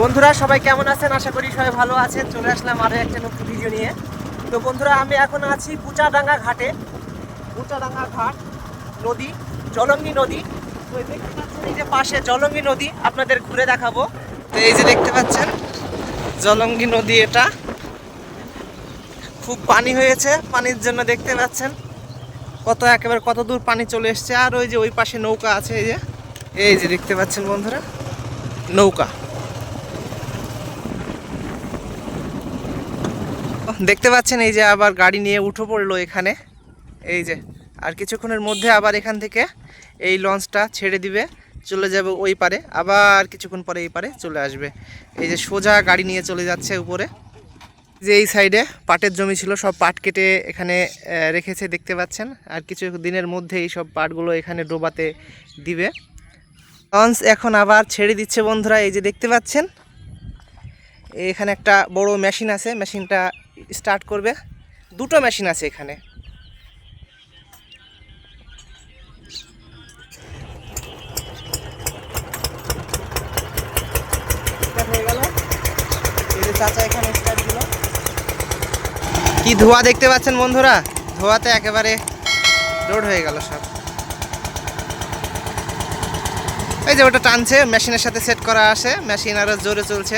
বন্ধুরা, সবাই কেমন আছেন? আশা করি সবাই ভালো আছেন। চলে আসলাম আরও একটা নতুন ভিডিও নিয়ে। তো বন্ধুরা, আমি এখন আছি পুচাডাঙ্গা ঘাটে। পুচাডাঙ্গা ঘাট নদী, জলঙ্গি নদী। তো এই যে পাশে জলঙ্গি নদী, আপনাদের ঘুরে দেখাবো। তো এই যে দেখতে পাচ্ছেন, জলঙ্গি নদী এটা। খুব পানি হয়েছে, পানির জন্য দেখতে পাচ্ছেন। কত একেবারে, কত দূর পানি চলে এসছে। আর ওই যে ওই পাশে নৌকা আছে, এই যে। এই যে দেখতে পাচ্ছেন বন্ধুরা, নৌকা। দেখতে পাচ্ছেন এই যে আবার গাড়ি নিয়ে উঠে পড়ল এখানে। এই যে, আর কিছুক্ষণের মধ্যে আবার এখান থেকে এই লঞ্চটা ছেড়ে দিবে, চলে যাবে ওই পারে, আবার কিছুক্ষণ পরে এই পারে চলে আসবে। এই যে সোজা গাড়ি নিয়ে চলে যাচ্ছে উপরে। যে এই সাইডে পাটের জমি ছিল, সব পাট কেটে এখানে রেখেছে দেখতে পাচ্ছেন। আর কিছু দিনের মধ্যে এই সব পাটগুলো এখানে ডোবাতে দিবে। লঞ্চ এখন আবার ছেড়ে দিচ্ছে বন্ধুরা, এই যে দেখতে পাচ্ছেন। এখানে একটা বড় মেশিন আছে, মেশিনটা স্টার্ট করবে। দুটো মেশিন আছে এখানে। চাচা এখানে দিল। কি ধোয়া দেখতে পাচ্ছেন বন্ধুরা? ধোয়াতে একেবারে লোড হয়ে গেল সব। এই যে ওটা টানছে, মেশিনের সাথে সেট করা আছে, মেশিন আরও জোরে চলছে।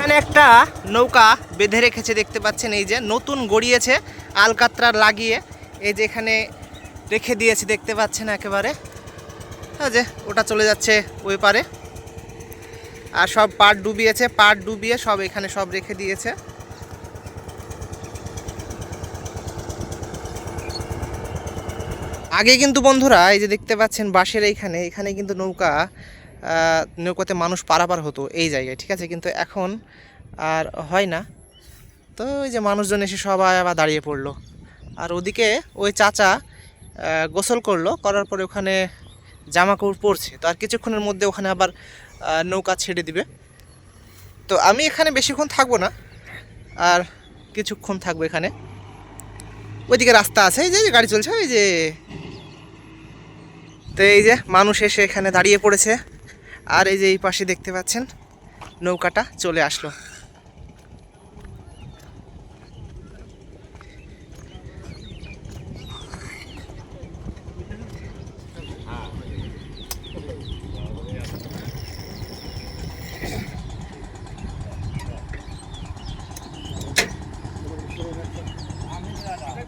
এখানে একটা নৌকা বেঁধে রেখেছে, দেখতে পাচ্ছেন এই যে, নতুন গড়িয়েছে, আলকাতরা লাগিয়ে। এই যে এখানে রেখে দিয়েছে, দেখতে পাচ্ছেন একেবারে। যে, ওটা চলে যাচ্ছে ওই পারে। আর সব পাট ডুবিয়েছে, পাট ডুবিয়ে সব এখানে সব রেখে দিয়েছে। আগে কিন্তু বন্ধুরা, এই যে দেখতে পাচ্ছেন বাঁশের এইখানে, এখানে কিন্তু নৌকা নৌকাতে মানুষ পারাপার হতো এই জায়গায়, ঠিক আছে? কিন্তু এখন আর হয় না। তো ওই যে মানুষজন এসে সবাই আবার দাঁড়িয়ে পড়ল। আর ওদিকে ওই চাচা গোসল করল, করার পরে ওখানে জামা কাপড় পরছে। তো আর কিছুক্ষণের মধ্যে ওখানে আবার নৌকা ছেড়ে দিবে। তো আমি এখানে বেশিক্ষণ থাকব না, আর কিছুক্ষণ থাকব এখানে। ওইদিকে রাস্তা আছে, এই যে গাড়ি চলছে এই যে। তো এই যে মানুষ এসে এখানে দাঁড়িয়ে পড়েছে। আর এই যে এই পাশে দেখতে পাচ্ছেন, নৌকাটা চলে আসলো।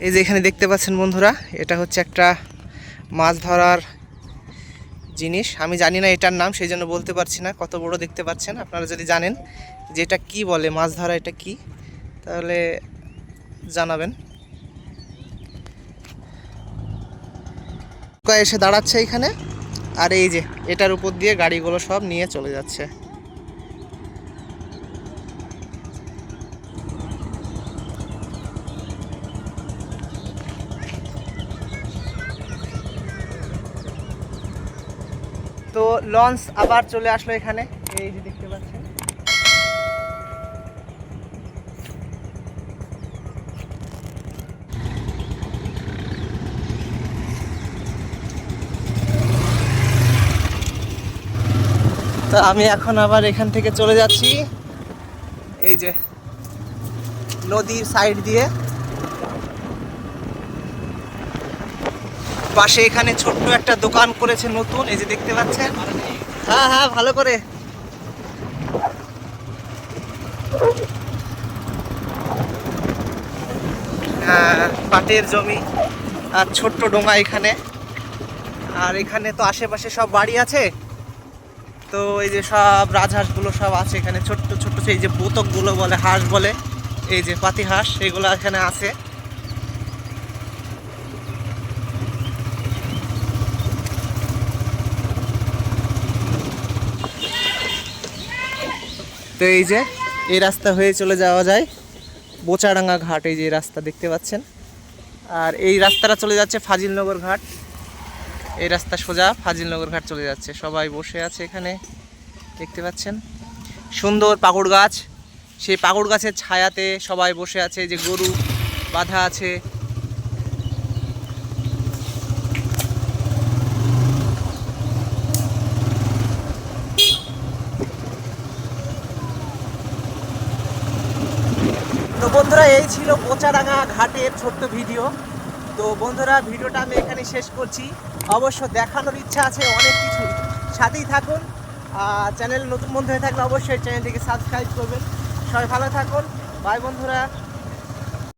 এই যে এখানে দেখতে পাচ্ছেন বন্ধুরা, এটা হচ্ছে একটা মাছ ধরার জিনিস। আমি জানি না এটার নাম সেই জন্য বলতে পারছি না, কত বড় দেখতে পাচ্ছেন। আপনারা যদি জানেন যে এটা কী বলে, মাছ ধরা এটা কি, তাহলে জানাবেন। এসে দাঁড়াচ্ছে এখানে, আর এই যে, এটার উপর দিয়ে গাড়িগুলো সব নিয়ে চলে যাচ্ছে। তো লঞ্চ আবার চলে আসলো এখানে। এই যে দেখতে পাচ্ছেন। তো আমি এখন আবার এখান থেকে চলে যাচ্ছি। এই যে নদীর সাইড দিয়ে। পাশে এখানে ছোট্ট একটা দোকান করেছে নতুন এই যে দেখতে পাচ্ছেন? হ্যাঁ হ্যাঁ ভালো করে। হ্যাঁ, পাটের জমি আর ছোট্ট ডোঙা এখানে। আর এখানে তো আশেপাশে সব বাড়ি আছে। তো এই যে সব রাজহাঁসগুলো সব আছে এখানে ছোট্ট ছোট্ট সেই যে বোতকগুলো বলে হাঁস বলে এই যে পাতি হাঁস এগুলো এখানে আছে। তো এই যে, এই রাস্তা হয়ে চলে যাওয়া যায়। বোচাডাঙ্গা ঘাট, এই যে রাস্তা দেখতে পাচ্ছেন। আর এই রাস্তাটা চলে যাচ্ছে ফাজিলনগর ঘাট। এই রাস্তা সোজা ফাজিলনগর ঘাট চলে যাচ্ছে। সবাই বসে আছে এখানে, দেখতে পাচ্ছেন। সুন্দর পাকুড় গাছ। সেই পাগড় গাছের ছায়াতে সবাই বসে আছে। যে গরু বাঁধা আছে। বন্ধুরা, এই ছিল পোচারাঙা ঘাটের ছোট্ট ভিডিও। তো বন্ধুরা, ভিডিওটা আমি এখানে শেষ করছি। অবশ্য দেখানোর ইচ্ছা আছে অনেক কিছু সাথেই থাকুন। আর চ্যানেল নতুন বন্ধু হয়ে থাকলে অবশ্যই চ্যানেলটিকে সাবস্ক্রাইব করবেন। সবাই ভালো থাকুন। বাই বন্ধুরা।